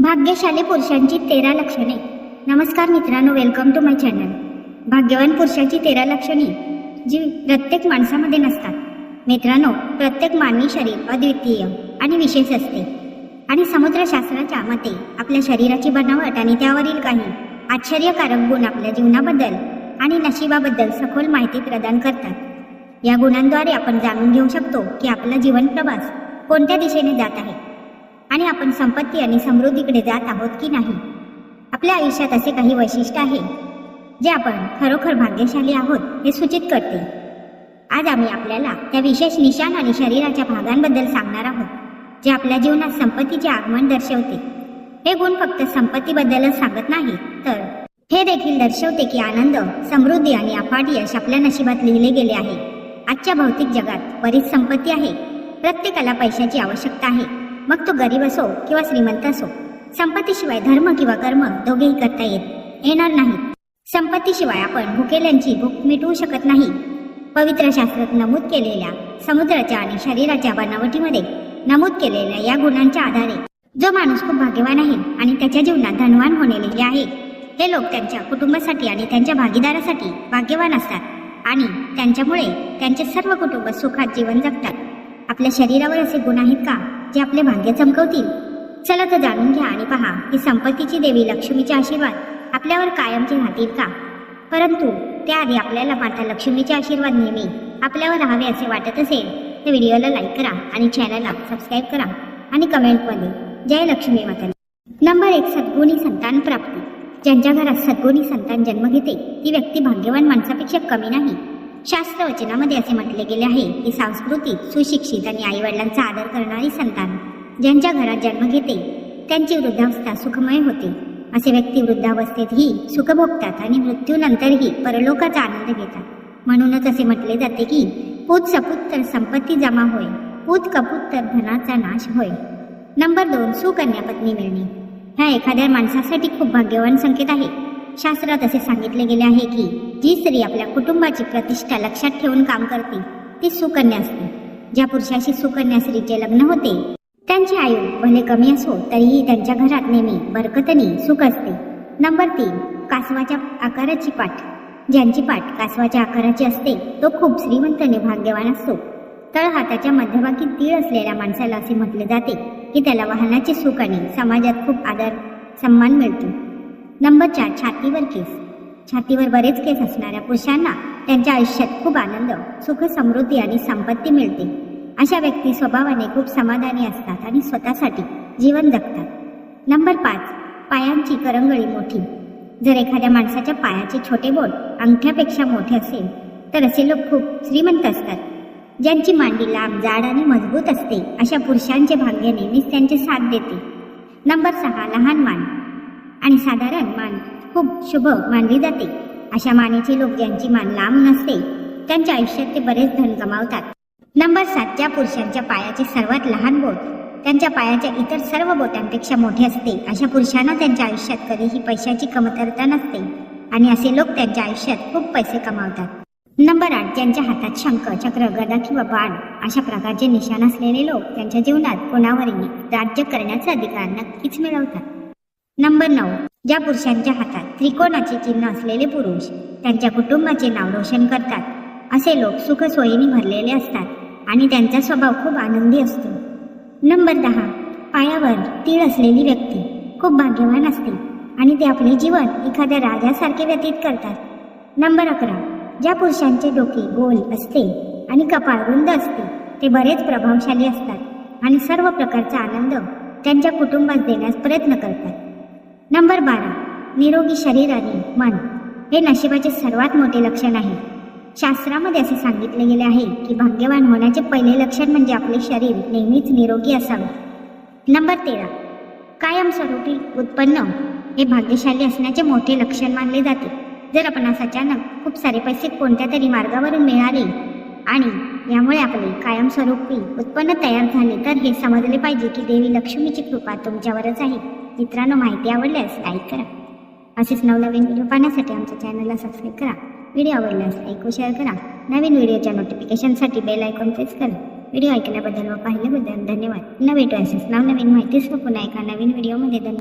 भाग्यशाली पुरुषांची तेरा लक्षणे. नमस्कार मित्रांनो वेलकम टू माय चॅनल भाग्यवान पुरुषाची तेरा लक्षणे जी प्रत्येक माणसामध्ये नसतात. मित्रांनो प्रत्येक मानवी शरीर अद्वितीय आणि विशेष असते. आणि समुद्रशास्त्राच्या मते आपल्या शरीराची बनावट आणि त्यावरील काही आश्चर्यकारक गुण आपल्या जीवनाबद्दल आणि नशिबाबद्दल सखोल माहिती प्रदान करतात. या गुणांद्वारे आपण जाणून घेऊ शकतो की आपला जीवन प्रवास कोणत्या दिशेने जात आहे. आपण संपत्ती आणि समृद्धीकडे जात आहोत की नाही? आपल्या आयुष्यात असे काही वैशिष्ट्य आहे जे आपण खरोखर भाग्यशाली आहोत हे सूचित करते. आज आम्ही आपल्याला त्या विशेष निशाण आणि शरीराच्या भागांबद्दल सांगणार आहोत जे आपल्या जीवनात संपत्तीचे आगमन दर्शवते. हे गुण फक्त संपत्तीबद्दलच सांगत नाही तर हे देखील दर्शवते की आनंद समृद्धी आणि अफाट यश आपल्या नशिबात लिहिले गेले आहे. आजच्या भौतिक जगात बरीच संपत्ती आहे. प्रत्येकाला पैशाची आवश्यकता आहे. मग तो गरीब असो किंवा श्रीमंत असो संपत्तीशिवाय धर्म किंवा कर्म दोघेही करता येत येणार नाहीत संपत्तीशिवाय आपण भुकेल्यांची भूक मिटवू शकत नाही. पवित्र शास्त्रात नमूद केलेल्या समुद्राच्या आणि शरीराच्या बनावटीमध्ये नमूद केलेल्या या गुणांच्या आधारे जो माणूस खूप भाग्यवान आहे आणि त्याच्या जीवनात धनवान होणे लिहिले आहे हे लोक त्यांच्या कुटुंबासाठी आणि त्यांच्या भागीदारासाठी भाग्यवान असतात आणि त्यांच्यामुळे त्यांचे सर्व कुटुंब सुखात जीवन जगतात. आपल्या शरीरावर असे गुण आहेत का? जे आपले भाग्य चमकवतील. चला तर जाणून घ्या आणि पहा की संपत्तीची देवी लक्ष्मीचे आशीर्वाद आपल्यावर कायमचे राहतील का? परंतु त्याआधी आपल्याला माता लक्ष्मीचे आशीर्वाद नेहमी आपल्यावर राहावे असे वाटत असेल तर व्हिडिओला लाईक करा आणि चॅनलला सबस्क्राईब करा आणि कमेंटमध्ये जय लक्ष्मी माता नंबर एक सद्गुणी संतान प्राप्ती. ज्यांच्या घरात सद्गुणी संतान जन्म घेते ती व्यक्ती भाग्यवान माणसापेक्षा कमी नाही. शास्त्र वचनामध्ये असे म्हटले गेले आहे की सांस्कृतिक सुशिक्षित आणि आईवडिलांचा आदर करणारी संतान ज्यांच्या घरात जन्म घेते त्यांची वृद्धावस्था सुखमय होते. असे व्यक्ती वृद्धावस्थेतही सुख भोगतात आणि मृत्यूनंतरही परलोकाचा आनंद घेतात. म्हणूनच असे म्हटले जाते की पूत सपूत तर संपत्ती जमा होय पूत कपूत तर धनाचा नाश होय. नंबर दोन सुकन्या पत्नी मिळणे. ह्या एखाद्या माणसासाठी खूप भाग्यवान संकेत आहे. शास्त्रात असे सांगितले गेले आहे की जी स्त्री आपल्या कुटुंबाची प्रतिष्ठा लक्षात ठेवून काम करते ती सुकन्या असते. ज्या पुरुषाशी सुकन्या स्त्रीचे लग्न होते त्यांचे आयु भले कमी असो तरीही त्यांच्या घरात नेहमी बरकतनी सुख असते. नंबर तीन कासवाच्या आकाराची पाठ. ज्यांची पाठ कासवाच्या आकाराची असते तो खूप श्रीमंतने भाग्यवान असतो. तळहाताच्या मध्यभागी तीळ असलेल्या माणसाला असे म्हटले जाते की त्याला वाहनाचे सुख आणि समाजात खूप आदर सन्मान मिळतो. नंबर चार छातीवर केस. छातीवर बरेच केस असणाऱ्या पुरुषांना त्यांच्या आयुष्यात खूप आनंद सुख समृद्धी आणि संपत्ती मिळते. अशा व्यक्ती स्वभावाने खूप समाधानी असतात आणि स्वतःसाठी जीवन जगतात. नंबर पाच पायांची करंगळी मोठी. जर एखाद्या माणसाच्या पायाचे छोटे बोट अंगठ्यापेक्षा मोठे असेल तर असे लोक खूप श्रीमंत असतात. ज्यांची मांडी लांब जाड आणि मजबूत असते अशा पुरुषांचे भाग्य नेहमीच त्यांचे साथ देते. नंबर सहा लहान मान. आणि साधारण मान खूप शुभ मानली जाते. अशा मानेचे लोक ज्यांची मान लांब नसते त्यांच्या आयुष्यात ते बरेच धन गमावतात नंबर सात ज्या पुरुषांच्या पायाचे सर्वात लहान बोट त्यांच्या पायाच्या इतर सर्व बोटांपेक्षा मोठे असते अशा पुरुषांना त्यांच्या आयुष्यात कधीही पैशाची कमतरता नसते आणि असे लोक त्यांच्या आयुष्यात खूप पैसे कमावतात. नंबर आठ ज्यांच्या हातात शंख चक्र गदा किंवा बाण अशा प्रकारचे निशाण असलेले लोक त्यांच्या जीवनात कोणावरही राज्य करण्याचा अधिकार नक्कीच मिळवतात. नंबर नऊ. ज्या पुरुषांच्या हातात त्रिकोणाचे चिन्ह असलेले पुरुष त्यांच्या कुटुंबाचे नाव रोशन करतात. असे लोक सुखसोयीने भरलेले असतात आणि त्यांचा स्वभाव खूप आनंदी असतो. नंबर दहा. पायावर तीळ असलेली व्यक्ती खूप भाग्यवान असते आणि ते आपले जीवन एखाद्या राजासारखे व्यतीत करतात. नंबर अकरा. ज्या पुरुषांचे डोके गोल असते आणि कपाळ रुंद असते ते बरेच प्रभावशाली असतात आणि सर्व प्रकारचा आनंद त्यांच्या कुटुंबात देण्यास प्रयत्न करतात. नंबर बारा. निरोगी शरीर आणि मन हे नशिबाचे सर्वात मोठे लक्षण आहे. शास्त्रामध्ये असे सांगितले गेले आहे की भाग्यवान होण्याचे पहिले लक्षण म्हणजे आपले शरीर नेहमीच निरोगी असावे. नंबर तेरा. कायमस्वरूपी उत्पन्न हे भाग्यशाली असण्याचे मोठे लक्षण मानले जाते. जर आपणास अचानक खूप सारे पैसे कोणत्या तरी मार्गावरून मिळाले आणि यामुळे आपले कायमस्वरूपी उत्पन्न तयार झाले तर हे समजले पाहिजे की देवी लक्ष्मीची कृपा तुमच्यावरच आहे. मित्रांनो माहिती आवडल्यास लाईक करा. असेच नवनवीन व्हिडिओ पाहण्यासाठी आमच्या चॅनलला सबस्क्राईब करा. व्हिडिओ आवडल्यास लाईक व शेअर करा. नवीन व्हिडिओच्या नोटिफिकेशनसाठी बेल आयकॉन प्रेस करा. व्हिडिओ ऐकल्याबद्दल व पाहिल्याबद्दल धन्यवाद. न भेटू असेच नवनवीन माहितीच पुन्हा एका नवीन व्हिडिओमध्ये धन्यवाद.